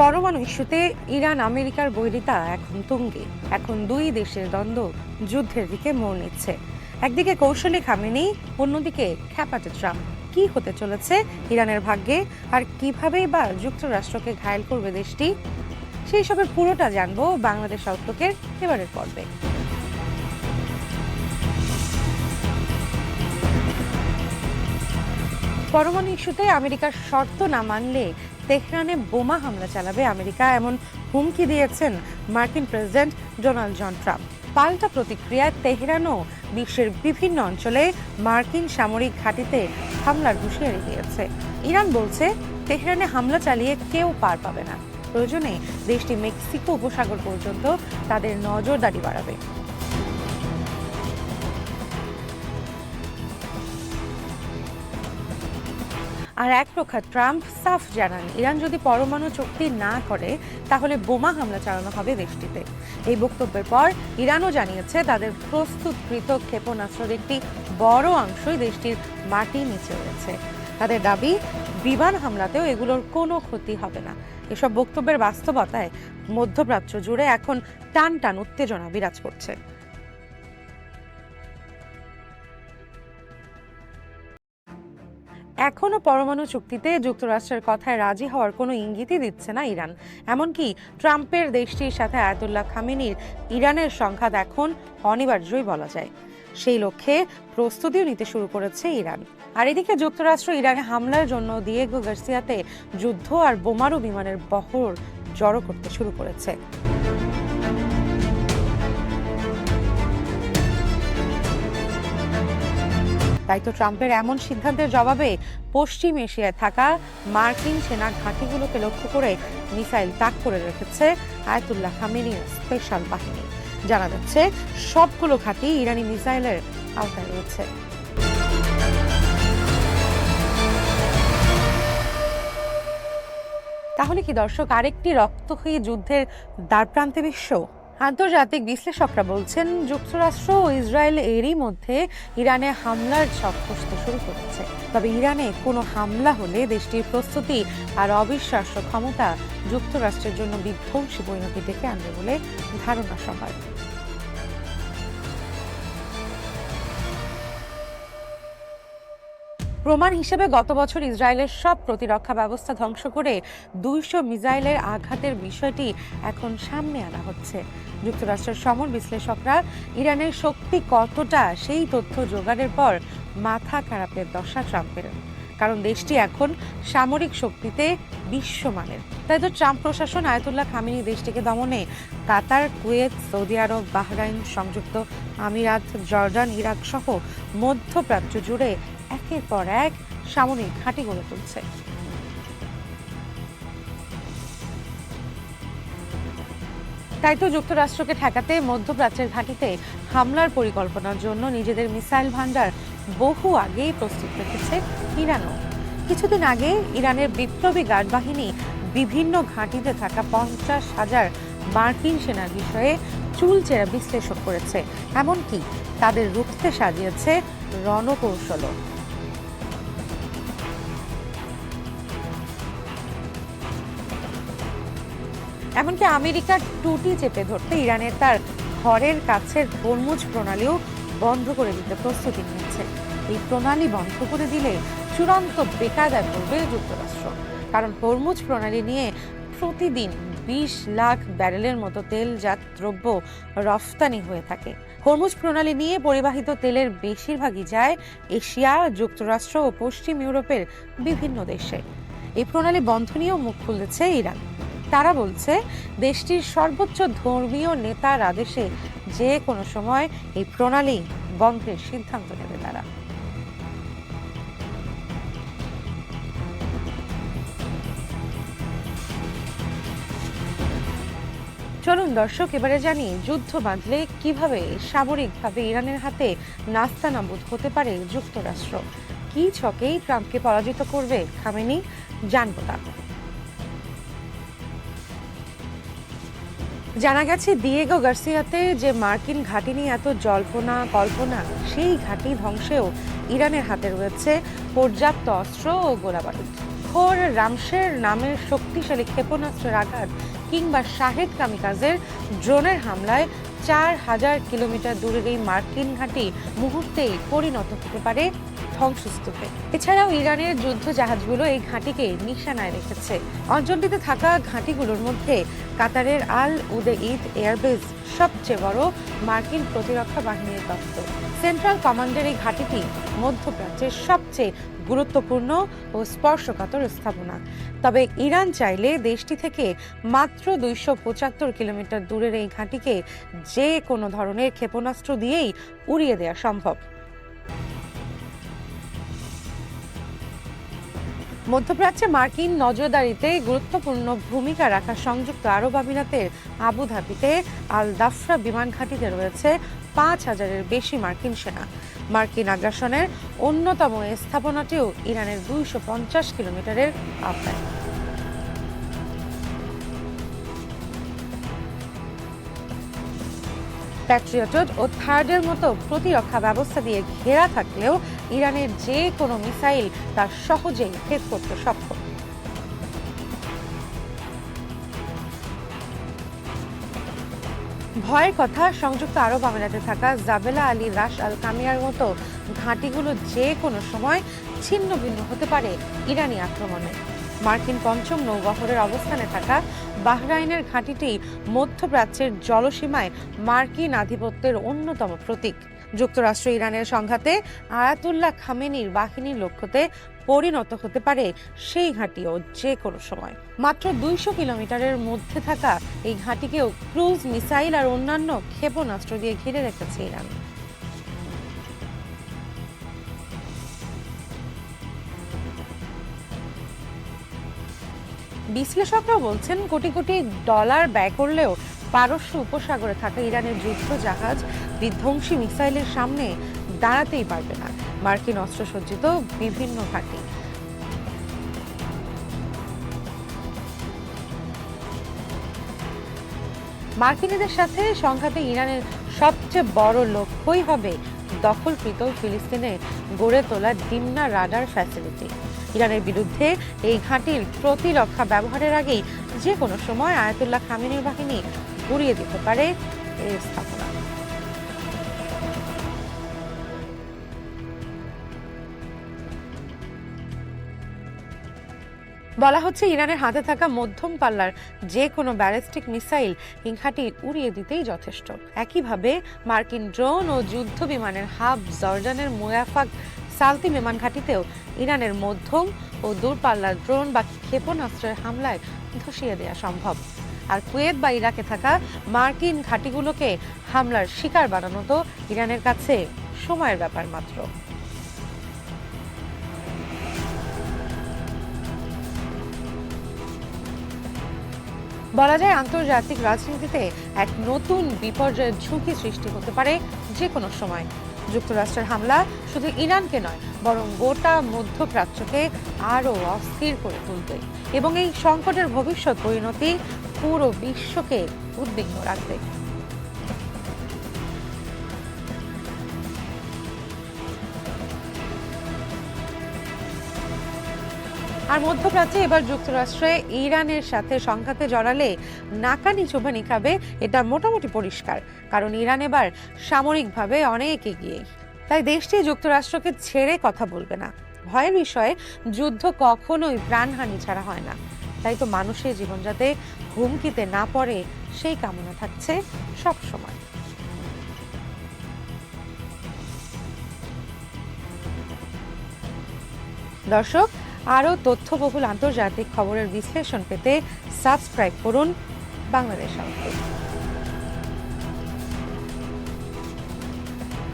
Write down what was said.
পরমাণু ইস্যুতে ইরান, আমেরিকার বৈরিতা এখন তুঙ্গে। এখন দুই দেশের দ্বন্দ্ব যুদ্ধের দিকে মোড় নিচ্ছে। একদিকে কৌশলী খামেনি অন্যদিকে খ্যাপাটে ট্রাম্প। কি হতে চলেছে ইরানের ভাগ্যে? আর কিভাবেই বা যুক্তরাষ্ট্রকে ঘায়েল করবে দেশটি? সেই সবের পুরোটা জানব বাংলাদেশ আউটলুকের এবারের পর্বে। পরমাণু ইস্যুতে আমেরিকার শর্ত না মানলে তেহরানে বোমা হামলা চালাবে আমেরিকা, এমন হুমকি দিয়েছেন মার্কিন প্রেসিডেন্ট ডোনাল্ড জন ট্রাম্প। পাল্টা প্রতিক্রিয়ায় তেহরানও বিশ্বের বিভিন্ন অঞ্চলে মার্কিন সামরিক ঘাঁটিতে হামলার হুঁশিয়ারি দিয়েছে। ইরান বলছে, তেহরানে হামলা চালিয়ে কেউ পার পাবে না। প্রয়োজনে দেশটি মেক্সিকো উপসাগর পর্যন্ত তাদের নজরদারি বাড়াবে। আর এক প্রকার ট্রাম্প সাফ জানান, ইরান যদি পরমাণু চুক্তি না করে, তাহলে বোমা হামলা চালানো হবে দেশটিতে। এই বক্তব্যের পর ইরানও জানিয়েছে তাদের প্রস্তুতকৃত ক্ষেপণাস্ত্রের একটি বড় অংশই দেশটির মাটির নিচে রয়েছে। তাদের দাবি, বিমান হামলাতেও এগুলোর কোনো ক্ষতি হবে না। এসব বক্তব্যের বাস্তবতায় মধ্যপ্রাচ্য জুড়ে এখন টান টান উত্তেজনা বিরাজ করছে। এখনও পরমাণু চুক্তিতে যুক্তরাষ্ট্রের কথায় রাজি হওয়ার কোনো ইঙ্গিতই দিচ্ছে না ইরান। এমনকি ট্রাম্পের দেশটির সাথে আয়াতুল্লাহ খামেনির ইরানের সংঘাত এখন অনিবার্যই বলা যায়। সেই লক্ষ্যে প্রস্তুতিও নিতে শুরু করেছে ইরান। আর এদিকে যুক্তরাষ্ট্র ইরানে হামলার জন্য দিয়েগো গার্সিয়াতে যুদ্ধ আর বোমারু বিমানের বহর জড়ো করতে শুরু করেছে। তাই তো ট্রাম্পের এমন সিদ্ধান্তের জবাবে পশ্চিম এশিয়ায় থাকা মার্কিন সেনা ঘাঁটিগুলোকে লক্ষ্য করে মিসাইল তাক করে রেখেছে আয়তুল্লাহ খামেনির স্পেশাল বাহিনী। জানা যাচ্ছে, সবগুলো ঘাঁটি ইরানি মিসাইলের আওতায় রয়েছে। তাহলে কি দর্শক, আরেকটি রক্তক্ষয়ী যুদ্ধের দ্বারপ্রান্তে বিশ্ব? আন্তর্জাতিক বিশ্লেষকরা বলছেন, যুক্তরাষ্ট্র ও ইসরায়েল এরই মধ্যে ইরানে হামলার ছক কষতে শুরু করেছে। তবে ইরানে কোনো হামলা হলে দেশটির প্রস্তুতি আর অবিশ্বাস্য ক্ষমতা যুক্তরাষ্ট্রের জন্য বিধ্বংসী পরিণতি ডেকে আনবে বলে ধারণা সবার। প্রমাণ হিসেবে গত বছর ইসরায়েলের সব প্রতিরক্ষা ব্যবস্থা ধ্বংস করে দুইশো মিসাইলের আঘাতের বিষয়টি এখন সামনে আনা হচ্ছে। যুক্তরাষ্ট্রের সমর বিশ্লেষকরা ইরানের শক্তি কতটা সেই তথ্য জোগাড়ের পর মাথা খারাপের দশা ট্রাম্পের। কারণ দেশটি এখন সামরিক শক্তিতে বিশ্বমানের। তাই তো ট্রাম্প প্রশাসন আয়তুল্লাহ খামিনি দেশটিকে দমনে। কাতার, কুয়েত, সৌদি আরব, বাহরাইন, সংযুক্ত আমিরাত, জর্ডান, ইরাক সহ মধ্যপ্রাচ্য জুড়ে একের পর এক সামরিক ঘাঁটি গড়ে তুলছে। তাই তো যুক্তরাষ্ট্রকে ঠেকাতে মধ্যপ্রাচ্যের ঘাঁটিতে হামলার পরিকল্পনার জন্য নিজেদের মিসাইল ভান্ডার বহু আগেই প্রস্তুত রেখেছে ইরানও। কিছুদিন আগে ইরানের বিপ্লবী গার্ড বাহিনী বিভিন্ন ঘাঁটিতে থাকা পঞ্চাশ হাজার মার্কিন সেনার বিষয়ে চুলচেরা বিশ্লেষণ করেছে, এমনকি তাদের রুখতে সাজিয়েছে রণকৌশলও। এমনকি আমেরিকার টুটি চেপে ধরতে ইরানের তার ঘরের কাছের হরমুজ প্রণালীও বন্ধ করে দিতে প্রস্তুতি নিয়েছে। এই প্রণালী বন্ধ করে দিলে চূড়ান্ত বেকায়দায় পড়বে যুক্তরাষ্ট্র। কারণ হরমুজ প্রণালী নিয়ে প্রতিদিন বিশ লাখ ব্যারেলের মতো তেলজাত দ্রব্য রফতানি হয়ে থাকে। হরমুজ প্রণালী নিয়ে পরিবাহিত তেলের বেশিরভাগই যায় এশিয়া, যুক্তরাষ্ট্র ও পশ্চিম ইউরোপের বিভিন্ন দেশে। এই প্রণালী বন্ধ নিয়েও মুখ খুলেছে ইরান। তারা বলছে, দেশটির সর্বোচ্চ ধর্মীয় নেতার আদেশে যে কোনো সময় এই প্রণালী বন্ধের সিদ্ধান্ত নেবে তারা। চলুন দর্শক, এবারে জানি যুদ্ধ বাঁধলে কীভাবে সামরিকভাবে ইরানের হাতে নাস্তানাবুদ হতে পারে যুক্তরাষ্ট্র? কি ছকেই ট্রাম্পকে পরাজিত করবে খামেনি, জানব তা জানা গেছে দিয়েগো গার্সিয়াতে যে মার্কিন ঘাঁটি নিয়ে এত জল্পনা, কল্পনা, সেই ঘাঁটি ধ্বংসেও ইরানের হাতে রয়েছে পর্যাপ্ত অস্ত্র ও গোলাবারুদ। খোর রামশের নামের শক্তিশালী ক্ষেপণাস্ত্রের আঘাত কিংবা শাহেদ কামিকাজের ড্রোনের হামলায় চার হাজার কিলোমিটার দূরের এই মার্কিন ঘাঁটি মুহূর্তেই পরিণত হতে পারে ধ্বংসস্তূপে। এছাড়াও ইরানের যুদ্ধ জাহাজগুলো এই ঘাঁটিকে নিশানায় রেখেছে। অঞ্চলটিতে থাকা ঘাঁটিগুলোর মধ্যে কাতারের আল উদে ঈদ এয়ারবেস সবচেয়ে বড় মার্কিন প্রতিরক্ষা বাহিনীর দপ্তর। সেন্ট্রাল কমান্ডের এই ঘাঁটিটি মধ্যপ্রাচ্যের সবচেয়ে গুরুত্বপূর্ণ ও স্পর্শকাতর স্থাপনা। তবে ইরান চাইলে দেশটি থেকে মাত্র দুইশো পঁচাত্তর কিলোমিটার দূরের এই ঘাঁটিকে যে কোনো ধরনের ক্ষেপণাস্ত্র দিয়েই উড়িয়ে দেওয়া সম্ভব। মধ্যপ্রাচ্যে মার্কিন নজরদারিতে গুরুত্বপূর্ণ ভূমিকা রাখা সংযুক্ত আরব আমিরাতের আবুধাবিতে আল দাফরা বিমান ঘাঁটিতে রয়েছে পাঁচ হাজারের বেশি মার্কিন সেনা। মার্কিন আগ্রাসনের অন্যতম স্থাপনাটিও ইরানের দুইশো পঞ্চাশ কিলোমিটারের আওতায়। প্যাট্রিয়ট ও থার্ডের মতো প্রতিরক্ষা ব্যবস্থা দিয়ে ঘেরা থাকলেও ইরানের যে কোনো মিসাইল তা সহজেই ভেদ করতে সক্ষম। ভয়ের কথা, সংযুক্ত আরব আমিরাতে থাকা জাবেলা আলী রাশ আল কামিয়ার মতো ঘাঁটিগুলো যে কোনো সময় ছিন্ন ভিন্ন হতে পারে ইরানি আক্রমণে। মার্কিন পঞ্চম নৌবহরের অবস্থানে থাকা বাহরাইনের ঘাঁটিটি মধ্যপ্রাচ্যের জলসীমায় মার্কিন আধিপত্যের অন্যতম প্রতীক। যুক্তরাষ্ট্র ইরানের সংঘাতে আয়াতুল্লাহ খামেনির বাহিনীর লক্ষ্যতে পরিণত হতে পারে সেই ঘাঁটিও যে কোনো সময়। মাত্র দুইশো কিলোমিটারের মধ্যে থাকা এই ঘাঁটিকেও ক্রুজ মিসাইল আর অন্যান্য ক্ষেপণাস্ত্র দিয়ে ঘিরে রেখেছে ইরান। বিশ্লেষকরা বলছেন কোটি কোটি ডলার ব্যয় করলেও পারস্য উপসাগরে থাকা ইরানের যুদ্ধ জাহাজ বিধ্বংসী মিসাইলের সামনে দাঁড়াতেই পারবে না। মার্কিন অস্ত্রসজ্জিত বিভিন্ন ঘাঁটি মার্কিনীদের সাথে সংঘাতে ইরানের সবচেয়ে বড় লক্ষ্যই হবে দখলকৃত ফিলিস্তিনে গড়ে তোলা ডিমনা রাডার ফ্যাসিলিটি ইরানের বিরুদ্ধে এই ঘাঁটির প্রতিরক্ষা ব্যবহারের আগেই যে কোনো সময় আয়াতুল্লাহ খামিনের বাহিনী গুড়িয়ে দিতে পারে এই স্থাপনা। বলা হচ্ছে, ইরানের হাতে থাকা মধ্যম পাল্লার যে কোনো ব্যালিস্টিক মিসাইল হিংসাটি উড়িয়ে দিতেই যথেষ্ট। একইভাবে, মার্কিন ড্রোন ও যুদ্ধ বিমানের হাব জর্ডানের মোয়াফাক সালতি বিমান ঘাঁটিতেও ইরানের মধ্যম ও দূরপাল্লার ড্রোন বা ক্ষেপণাস্ত্রের হামলায় ধসিয়ে দেওয়া সম্ভব। আর কুয়েত বা ইরাকে থাকা মার্কিন ঘাঁটিগুলোকে হামলার শিকার বানানো তো ইরানের কাছে সময়ের ব্যাপার মাত্র। বলা যায় আন্তর্জাতিক রাজনীতিতে এক নতুন বিপর্যয়ের ঝুঁকি সৃষ্টি হতে পারে যে কোনো সময়। যুক্তরাষ্ট্রের হামলা শুধু ইরানকে নয়, বরং গোটা মধ্যপ্রাচ্যকে আরও অস্থির করে তুলবে। এবং এই সংকটের ভবিষ্যৎ পরিণতি পুরো বিশ্বকে উদ্বিগ্ন রাখবে। আর মধ্যপ্রাচ্যে এবার যুক্তরাষ্ট্রে ইরানের সাথে সংঘাতে জড়ালে নাকানি চোবানি খাবে, এটা মোটামুটি পরিষ্কার, কারণ ইরান এবার সামরিকভাবে অনেক এগিয়ে। তাই দেশটি যুক্তরাষ্ট্রকে ছেড়ে কথা বলবে না। ভয়ের বিষয়ে যুদ্ধ কখনোই প্রাণহানি ছাড়া হয় না। তাই তো মানুষের জীবন যাতে হুমকিতে না পড়ে, সেই কামনা থাকছে সব সময়। দর্শক, আরও তথ্যবহুল আন্তর্জাতিক খবরের বিশ্লেষণ পেতে সাবস্ক্রাইব করুন বাংলাদেশ